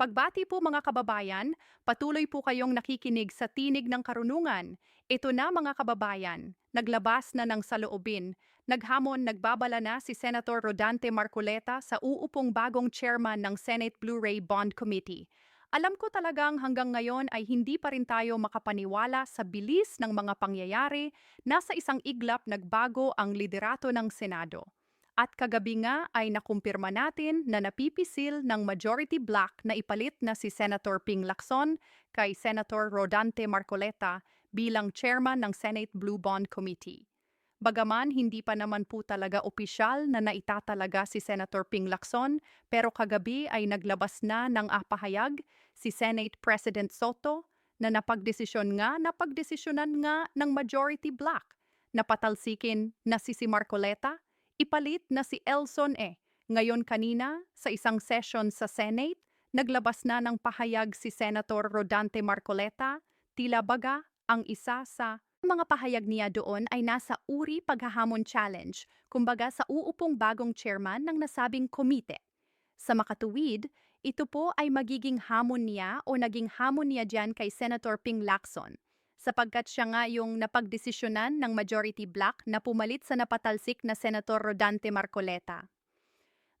Pagbati po mga kababayan, patuloy po kayong nakikinig sa Tinig ng Karunungan. Ito na mga kababayan, naglabas na ng saloobin. Naghamon nagbabala na si Senator Rodante Marcoleta sa uupong bagong chairman ng Senate Blu-ray Bond Committee. Alam ko talagang hanggang ngayon ay hindi pa rin tayo makapaniwala sa bilis ng mga pangyayari na sa isang iglap nagbago ang liderato ng Senado. At kagabi nga ay nakumpirma natin na napipisil ng majority black na ipalit na si Senator Ping Lacson kay Senator Rodante Marcoleta bilang chairman ng Senate Blue Bond Committee. Bagaman hindi pa naman po talaga opisyal na naitatalaga si Senator Ping Lacson, pero kagabi ay naglabas na ng apahayag si Senate President Soto na napagdesisyon nga na pagdesisyonan nga ng majority black na patalsikin na si si Marcoleta Ipalit na si Elson E. Ngayon kanina, sa isang session sa Senate, naglabas na ng pahayag si Senator Rodante Marcoleta, tila baga ang isa sa mga pahayag niya doon ay nasa uri paghahamon challenge, kumbaga sa uupong bagong chairman ng nasabing komite. Sa makatuwid, ito po ay magiging hamon niya o naging hamon niya dyan kay Senator Ping Lacson sapagkat siya nga yung napagdesisyonan ng majority black na pumalit sa napatalsik na Senator Rodante Marcoleta.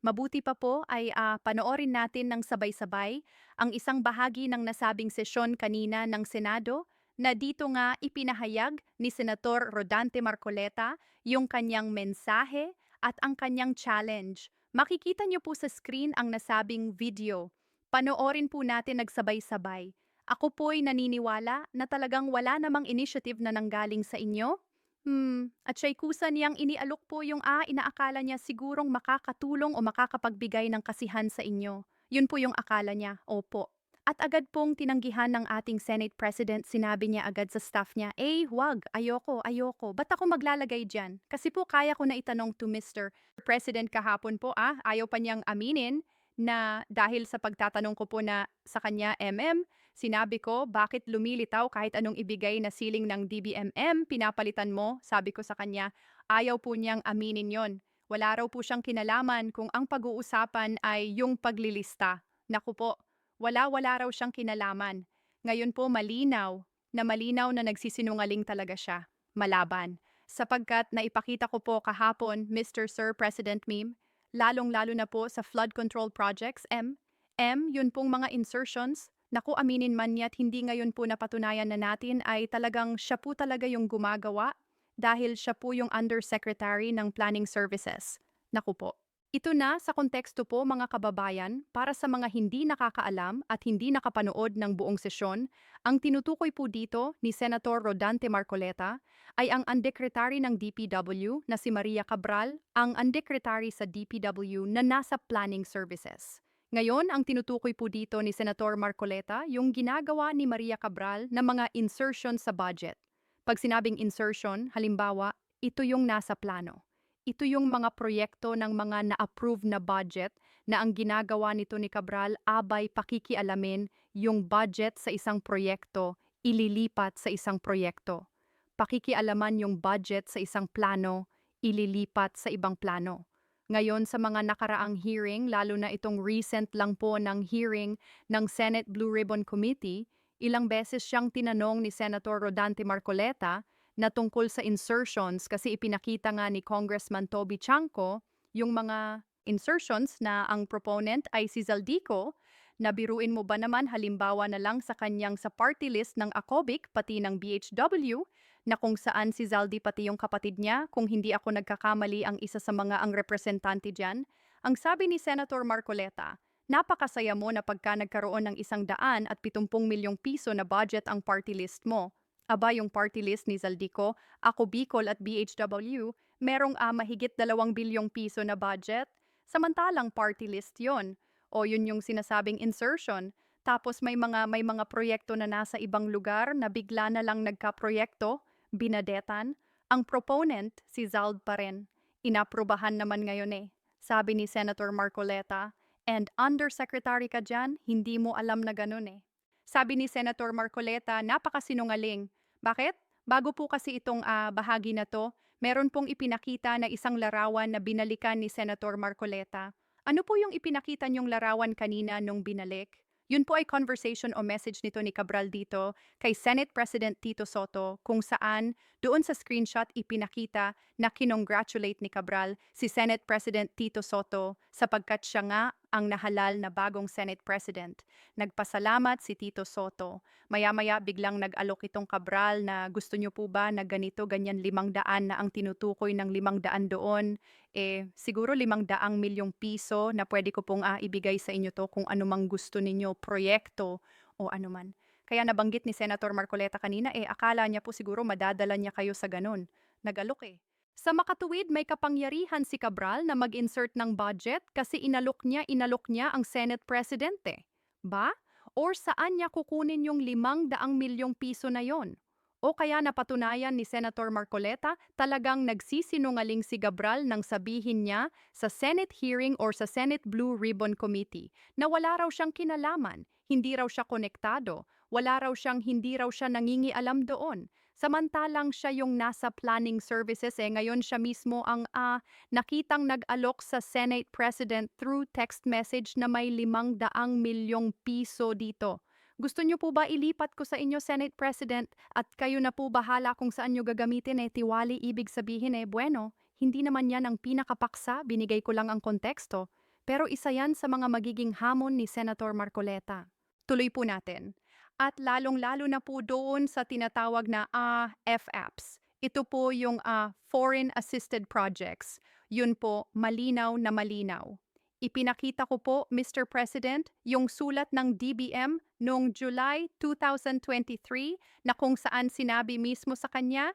Mabuti pa po ay uh, panoorin natin ng sabay-sabay ang isang bahagi ng nasabing sesyon kanina ng Senado na dito nga ipinahayag ni Senator Rodante Marcoleta yung kanyang mensahe at ang kanyang challenge. Makikita niyo po sa screen ang nasabing video. Panoorin po natin nagsabay-sabay. Ako po'y naniniwala na talagang wala namang initiative na nanggaling sa inyo. Hmm, at siya'y kusa niyang inialok po yung A, inaakala niya sigurong makakatulong o makakapagbigay ng kasihan sa inyo. Yun po yung akala niya, opo. At agad pong tinanggihan ng ating Senate President, sinabi niya agad sa staff niya, Eh, wag, ayoko, ayoko. Ba't ako maglalagay dyan? Kasi po kaya ko na itanong to Mr. President kahapon po, ah, ayaw pa niyang aminin na dahil sa pagtatanong ko po na sa kanya, MM, Sinabi ko, bakit lumilitaw kahit anong ibigay na siling ng DBMM, pinapalitan mo? Sabi ko sa kanya, ayaw po niyang aminin yon. Wala raw po siyang kinalaman kung ang pag-uusapan ay yung paglilista. Naku po, wala-wala raw siyang kinalaman. Ngayon po malinaw na malinaw na nagsisinungaling talaga siya. Malaban. Sapagkat naipakita ko po kahapon, Mr. Sir President Meme, lalong-lalo na po sa flood control projects, M. M, yun pong mga insertions, Naku, aminin man niya't hindi ngayon po napatunayan na natin ay talagang siya po talaga yung gumagawa dahil siya po yung Undersecretary ng Planning Services. Naku po. Ito na sa konteksto po mga kababayan para sa mga hindi nakakaalam at hindi nakapanood ng buong sesyon, ang tinutukoy po dito ni Senator Rodante Marcoleta ay ang Undersecretary ng DPW na si Maria Cabral, ang Undersecretary sa DPW na nasa Planning Services. Ngayon, ang tinutukoy po dito ni Senator Marcoleta yung ginagawa ni Maria Cabral na mga insertion sa budget. Pag sinabing insertion, halimbawa, ito yung nasa plano. Ito yung mga proyekto ng mga na-approve na budget na ang ginagawa nito ni Cabral abay pakikialamin yung budget sa isang proyekto, ililipat sa isang proyekto. Pakikialaman yung budget sa isang plano, ililipat sa ibang plano. Ngayon sa mga nakaraang hearing, lalo na itong recent lang po ng hearing ng Senate Blue Ribbon Committee, ilang beses siyang tinanong ni Senator Rodante Marcoleta na tungkol sa insertions kasi ipinakita nga ni Congressman Toby Chanco yung mga insertions na ang proponent ay si Zaldico. Na biruin mo ba naman halimbawa na lang sa kanyang sa party list ng ACOBIC pati ng BHW na kung saan si Zaldi pati yung kapatid niya, kung hindi ako nagkakamali ang isa sa mga ang representante dyan, ang sabi ni Senator Marcoleta, napakasaya mo na pagka nagkaroon ng isang daan at pitumpung milyong piso na budget ang party list mo. Aba yung party list ni Zaldico, ako Bicol at BHW, merong uh, mahigit dalawang bilyong piso na budget. Samantalang party list yon o yun yung sinasabing insertion. Tapos may mga may mga proyekto na nasa ibang lugar na bigla na lang nagka-proyekto binadetan, ang proponent si Zald pa rin. Inaprubahan naman ngayon eh, sabi ni Senator Marcoleta. And undersecretary ka dyan, hindi mo alam na ganun eh. Sabi ni Senator Marcoleta, napakasinungaling. Bakit? Bago po kasi itong uh, bahagi na to, meron pong ipinakita na isang larawan na binalikan ni Senator Marcoleta. Ano po yung ipinakita niyong larawan kanina nung binalik? Yun po ay conversation o message nito ni Cabral dito kay Senate President Tito Soto kung saan doon sa screenshot ipinakita na kinongratulate ni Cabral si Senate President Tito Soto sapagkat siya nga ang nahalal na bagong Senate President. Nagpasalamat si Tito Soto. Maya-maya biglang nag-alok itong Cabral na gusto niyo po ba na ganito ganyan limang daan na ang tinutukoy ng limang daan doon eh siguro limang daang milyong piso na pwede ko pong ah, ibigay sa inyo to kung anumang gusto ninyo, proyekto o anuman. Kaya nabanggit ni Senator Marcoleta kanina eh akala niya po siguro madadala niya kayo sa ganun. Nagalok eh. Sa makatuwid, may kapangyarihan si Cabral na mag-insert ng budget kasi inalok niya, inalok niya ang Senate President eh. Ba? Or saan niya kukunin yung limang daang milyong piso na yon? O kaya napatunayan ni Senator Marcoleta talagang nagsisinungaling si Gabral nang sabihin niya sa Senate hearing or sa Senate Blue Ribbon Committee na wala raw siyang kinalaman, hindi raw siya konektado, wala raw siyang hindi raw siya nangingialam doon. Samantalang siya yung nasa planning services eh ngayon siya mismo ang ah, nakitang nag-alok sa Senate President through text message na may limang daang milyong piso dito. Gusto niyo po ba ilipat ko sa inyo, Senate President, at kayo na po bahala kung saan niyo gagamitin eh, tiwali ibig sabihin eh, bueno, hindi naman yan ang pinakapaksa, binigay ko lang ang konteksto. Pero isa yan sa mga magiging hamon ni Senator Marcoleta. Tuloy po natin. At lalong-lalo na po doon sa tinatawag na ah, FAPS. Ito po yung ah, Foreign Assisted Projects. Yun po, malinaw na malinaw. Ipinakita ko po, Mr. President, yung sulat ng DBM noong July 2023 na kung saan sinabi mismo sa kanya,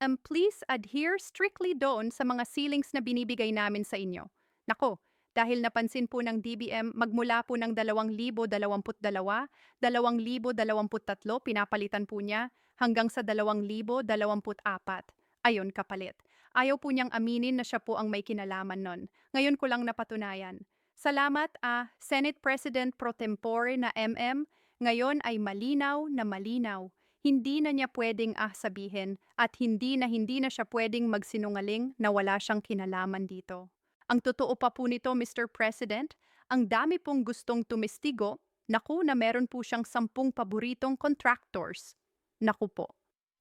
um, please adhere strictly doon sa mga ceilings na binibigay namin sa inyo. Nako, dahil napansin po ng DBM magmula po ng 2022, 2023, pinapalitan po niya hanggang sa 2024. Ayon kapalit. Ayaw po niyang aminin na siya po ang may kinalaman nun. Ngayon ko lang napatunayan. Salamat ah, Senate President pro tempore na MM, ngayon ay malinaw na malinaw. Hindi na niya pwedeng ah sabihin at hindi na hindi na siya pwedeng magsinungaling na wala siyang kinalaman dito. Ang totoo pa po nito, Mr. President, ang dami pong gustong tumestigo, naku na meron po siyang sampung paboritong contractors. Naku po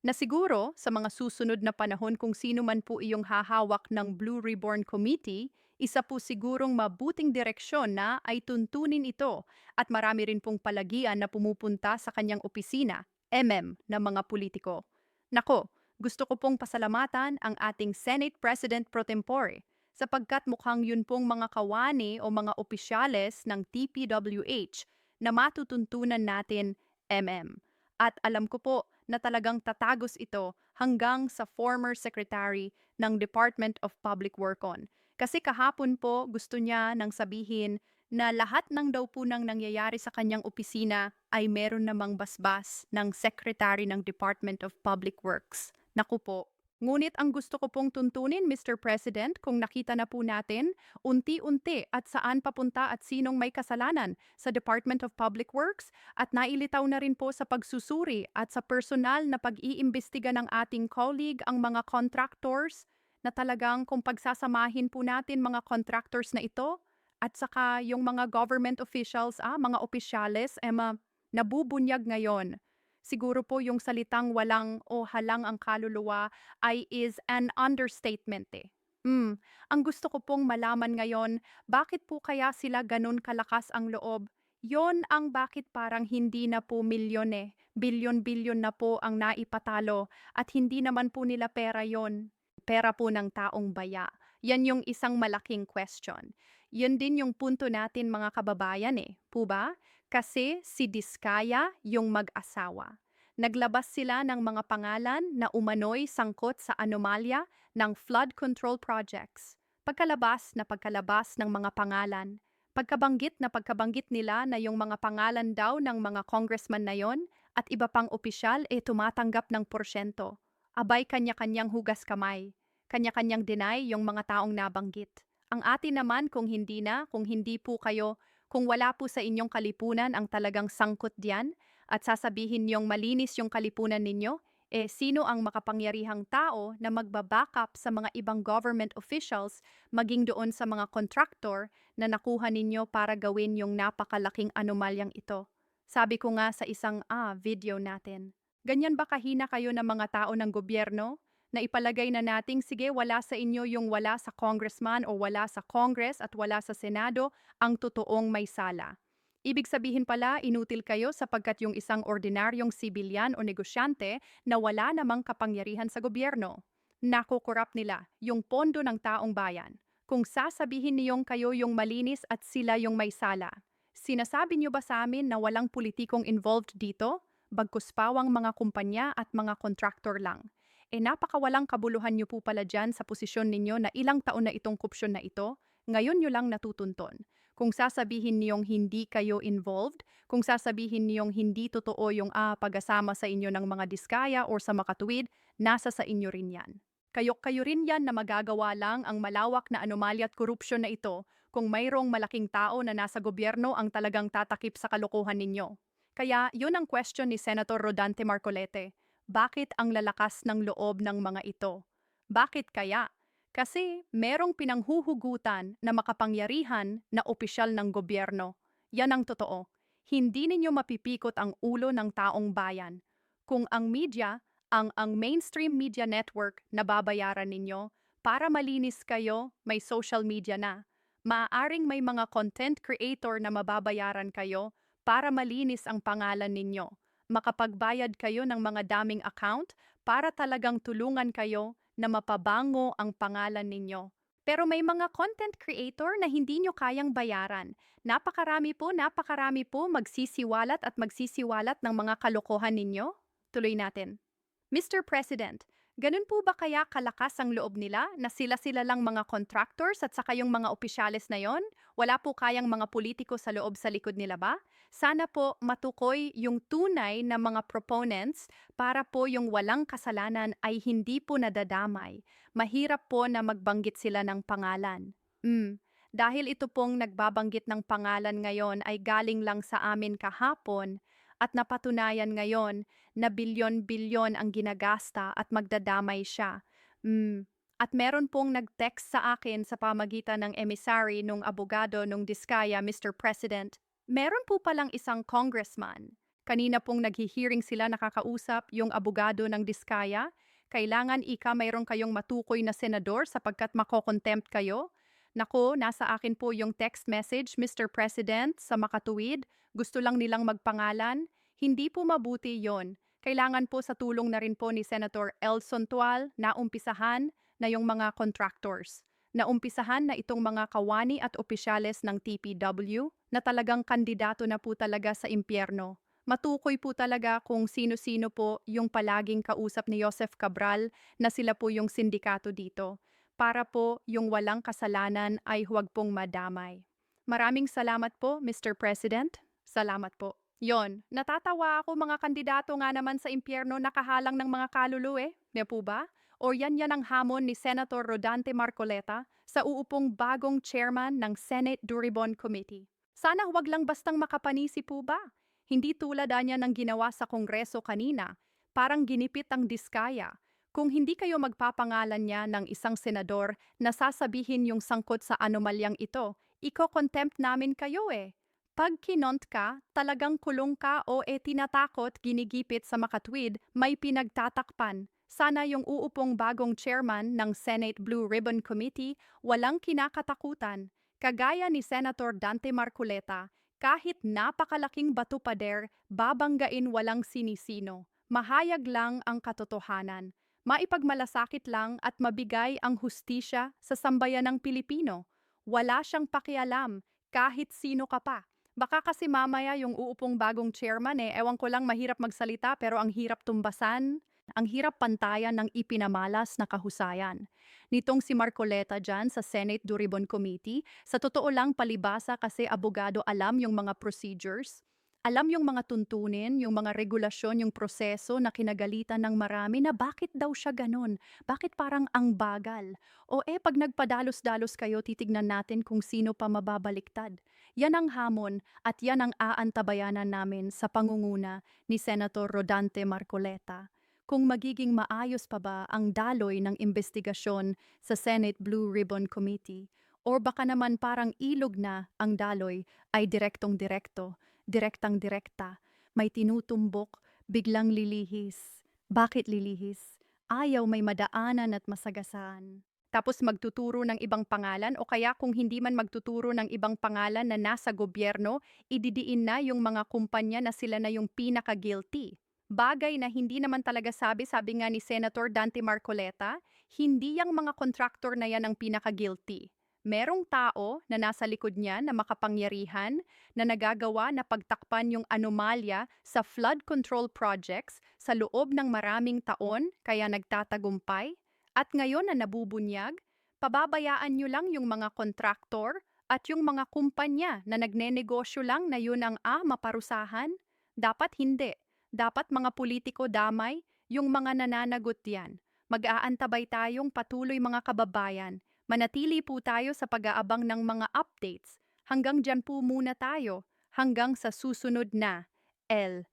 na siguro sa mga susunod na panahon kung sino man po iyong hahawak ng Blue Ribbon Committee, isa po sigurong mabuting direksyon na ay tuntunin ito at marami rin pong palagian na pumupunta sa kanyang opisina, MM, ng mga politiko. Nako, gusto ko pong pasalamatan ang ating Senate President pro tempore sapagkat mukhang yun pong mga kawani o mga opisyales ng TPWH na matutuntunan natin MM. At alam ko po na talagang tatagos ito hanggang sa former secretary ng Department of Public Works. Kasi kahapon po gusto niya nang sabihin na lahat ng daw po nang nangyayari sa kanyang opisina ay meron namang basbas ng secretary ng Department of Public Works. Naku po, Ngunit ang gusto ko pong tuntunin, Mr. President, kung nakita na po natin, unti-unti at saan papunta at sinong may kasalanan sa Department of Public Works at nailitaw na rin po sa pagsusuri at sa personal na pag-iimbestiga ng ating colleague ang mga contractors na talagang kung pagsasamahin po natin mga contractors na ito at saka yung mga government officials, ah, mga opisyales, eh, ma, nabubunyag ngayon siguro po yung salitang walang o halang ang kaluluwa ay is an understatement eh. Mm, ang gusto ko pong malaman ngayon, bakit po kaya sila ganun kalakas ang loob? Yon ang bakit parang hindi na po milyon eh, bilyon-bilyon na po ang naipatalo at hindi naman po nila pera yon. Pera po ng taong baya. Yan yung isang malaking question. Yun din yung punto natin mga kababayan eh, po ba? Kasi si Diskaya yung mag-asawa. Naglabas sila ng mga pangalan na umano'y sangkot sa anomalya ng flood control projects. Pagkalabas na pagkalabas ng mga pangalan, pagkabanggit na pagkabanggit nila na yung mga pangalan daw ng mga congressman na yon at iba pang opisyal e eh tumatanggap ng porsyento. Abay kanya-kanyang hugas kamay. Kanya-kanyang deny yung mga taong nabanggit. Ang atin naman kung hindi na, kung hindi po kayo kung wala po sa inyong kalipunan ang talagang sangkot diyan at sasabihin niyong malinis yung kalipunan ninyo, Eh, sino ang makapangyarihang tao na magba-backup sa mga ibang government officials maging doon sa mga contractor na nakuha ninyo para gawin yung napakalaking anomalyang ito? Sabi ko nga sa isang ah, video natin. Ganyan ba kahina kayo ng mga tao ng gobyerno? Na ipalagay na nating sige wala sa inyo yung wala sa congressman o wala sa congress at wala sa senado ang totoong may sala. Ibig sabihin pala, inutil kayo sapagkat yung isang ordinaryong sibilyan o negosyante na wala namang kapangyarihan sa gobyerno. Nakukurap nila yung pondo ng taong bayan. Kung sasabihin niyong kayo yung malinis at sila yung may sala. Sinasabi niyo ba sa amin na walang politikong involved dito? Bagkus pawang mga kumpanya at mga kontraktor lang. E napakawalang kabuluhan niyo po pala dyan sa posisyon ninyo na ilang taon na itong kupsyon na ito, ngayon niyo lang natutunton. Kung sasabihin niyong hindi kayo involved, kung sasabihin niyong hindi totoo yung ah, pag-asama sa inyo ng mga diskaya or sa makatuwid, nasa sa inyo rin yan. Kayo-kayo rin yan na magagawa lang ang malawak na anomalya at korupsyon na ito kung mayroong malaking tao na nasa gobyerno ang talagang tatakip sa kalokohan ninyo. Kaya yun ang question ni Senator Rodante Marcolete. Bakit ang lalakas ng loob ng mga ito? Bakit kaya? Kasi merong pinanghuhugutan na makapangyarihan na opisyal ng gobyerno. Yan ang totoo. Hindi ninyo mapipikot ang ulo ng taong bayan. Kung ang media, ang, ang mainstream media network na babayaran ninyo, para malinis kayo, may social media na. Maaaring may mga content creator na mababayaran kayo para malinis ang pangalan ninyo. Makapagbayad kayo ng mga daming account para talagang tulungan kayo na mapabango ang pangalan ninyo. Pero may mga content creator na hindi nyo kayang bayaran. Napakarami po, napakarami po magsisiwalat at magsisiwalat ng mga kalokohan ninyo. Tuloy natin. Mr. President, ganun po ba kaya kalakas ang loob nila na sila-sila lang mga contractors at saka yung mga opisyales na yon? Wala po kayang mga politiko sa loob sa likod nila ba? Sana po matukoy yung tunay na mga proponents para po yung walang kasalanan ay hindi po nadadamay. Mahirap po na magbanggit sila ng pangalan. Mm, dahil ito pong nagbabanggit ng pangalan ngayon ay galing lang sa amin kahapon at napatunayan ngayon na bilyon-bilyon ang ginagasta at magdadamay siya. Mm, at meron pong nag-text sa akin sa pamagitan ng emissary nung abogado nung Diskaya, Mr. President, Meron po palang isang congressman. Kanina pong naghihearing sila nakakausap yung abogado ng Diskaya. Kailangan ika mayroon kayong matukoy na senador sapagkat makokontempt kayo. Nako, nasa akin po yung text message, Mr. President, sa makatuwid. Gusto lang nilang magpangalan. Hindi po mabuti yon. Kailangan po sa tulong na rin po ni Senator Elson Tual na umpisahan na yung mga contractors na umpisahan na itong mga kawani at opisyales ng TPW na talagang kandidato na po talaga sa impyerno. Matukoy po talaga kung sino-sino po yung palaging kausap ni Joseph Cabral na sila po yung sindikato dito para po yung walang kasalanan ay huwag pong madamay. Maraming salamat po, Mr. President. Salamat po. Yon, natatawa ako mga kandidato nga naman sa impyerno nakahalang ng mga kalulu eh. Di po ba? O yan yan ang hamon ni Senator Rodante Marcoleta sa uupong bagong chairman ng Senate Duribon Committee. Sana huwag lang bastang makapanisi po ba? Hindi tulad niya ng ginawa sa Kongreso kanina, parang ginipit ang diskaya. Kung hindi kayo magpapangalan niya ng isang senador na sasabihin yung sangkot sa anomalyang ito, iko-contempt namin kayo eh. Pag kinont ka, talagang kulong ka o e tinatakot ginigipit sa makatwid, may pinagtatakpan. Sana yung uupong bagong chairman ng Senate Blue Ribbon Committee walang kinakatakutan. Kagaya ni Senator Dante Marculeta, kahit napakalaking bato pader, babanggain walang sinisino. Mahayag lang ang katotohanan. Maipagmalasakit lang at mabigay ang hustisya sa sambayan ng Pilipino. Wala siyang pakialam kahit sino ka pa. Baka kasi mamaya yung uupong bagong chairman eh, ewan ko lang mahirap magsalita pero ang hirap tumbasan, ang hirap pantayan ng ipinamalas na kahusayan. Nitong si Marcoleta dyan sa Senate Duribon Committee, sa totoo lang palibasa kasi abogado alam yung mga procedures, alam yung mga tuntunin, yung mga regulasyon, yung proseso na kinagalitan ng marami na bakit daw siya ganun? Bakit parang ang bagal? O eh pag nagpadalos-dalos kayo, titignan natin kung sino pa mababaliktad. Yan ang hamon at yan ang aantabayanan namin sa pangunguna ni Senator Rodante Marcoleta. kung magiging maayos pa ba ang daloy ng investigasyon sa Senate Blue Ribbon Committee or baka naman parang ilog na ang daloy ay direktong-direkto, direktang-direkta, may tinutumbok, biglang lilihis. Bakit lilihis? Ayaw may madaanan at masagasaan. Tapos magtuturo ng ibang pangalan o kaya kung hindi man magtuturo ng ibang pangalan na nasa gobyerno, ididiin na yung mga kumpanya na sila na yung pinaka-guilty. Bagay na hindi naman talaga sabi, sabi nga ni Senator Dante Marcoleta, hindi yung mga contractor na yan ang pinaka-guilty. Merong tao na nasa likod niya na makapangyarihan na nagagawa na pagtakpan yung anomalya sa flood control projects sa loob ng maraming taon kaya nagtatagumpay at ngayon na nabubunyag, pababayaan nyo lang yung mga kontraktor at yung mga kumpanya na nagnenegosyo lang na yun ang ah, maparusahan? Dapat hindi. Dapat mga politiko damay, yung mga nananagot yan. Mag-aantabay tayong patuloy mga kababayan. Manatili po tayo sa pag-aabang ng mga updates. Hanggang dyan po muna tayo. Hanggang sa susunod na. L.